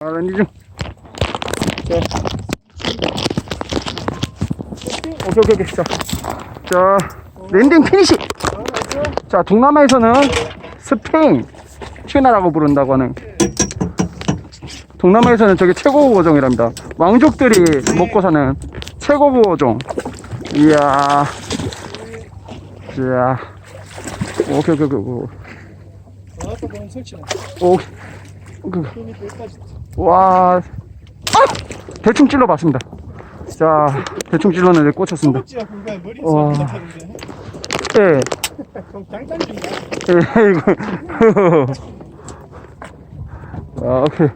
아, 랜디 좀. 자. 오케이, 오케이, 오케이. 자. 자, 랜딩 피니시! 자, 동남아에서는 스페인 튜나라고 부른다고 하는. 동남아에서는 저게 최고 고종이랍니다. 왕족들이 먹고 사는 최고 고종. 이야. 자. 오케이, 오케이, 오케이. 오케이. 그, 와, 아! 대충 찔러봤습니다. 자, 대충 찔렀는데 꽂혔습니다. 와. 예? 예, 이거. 아, 오케이.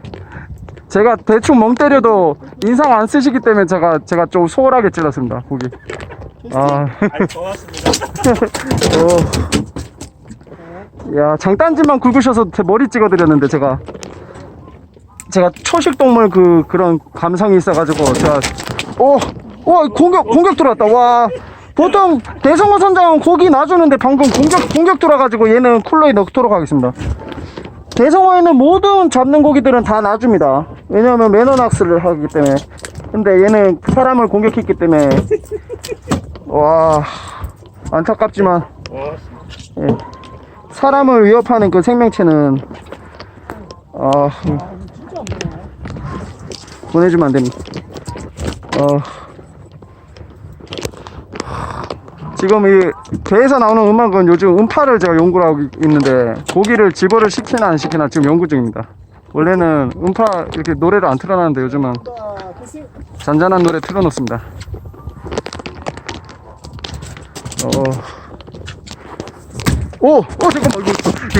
제가 대충 멍 때려도 인상 안 쓰시기 때문에 제가, 제가 좀 소홀하게 찔렀습니다, 고기. 아, 아 좋았습니다 어. 야, 장단지만 굵으셔서 제 머리 찍어드렸는데, 제가. 제가 초식 동물 그, 그런 감성이 있어가지고, 제가. 오! 와, 공격, 공격 들어왔다, 와. 보통 대성어 선장은 고기 놔주는데 방금 공격, 공격 들어가지고 얘는 쿨러에 넣도록 하겠습니다. 대성어에는 모든 잡는 고기들은 다 놔줍니다. 왜냐하면 매너낙스를 하기 때문에. 근데 얘는 사람을 공격했기 때문에. 와, 안타깝지만. 와 예. 사람을 위협하는 그 생명체는 아 음, 보내주면 안 됩니다. 어 지금 이 배에서 나오는 음악은 요즘 음파를 제가 연구를 하고 있는데 고기를 집어를 시키나 안 시키나 지금 연구 중입니다. 원래는 음파 이렇게 노래를 안 틀어놨는데 요즘은 잔잔한 노래 틀어놓습니다. 어. 오, 오, 잠깐만, 이거, 이거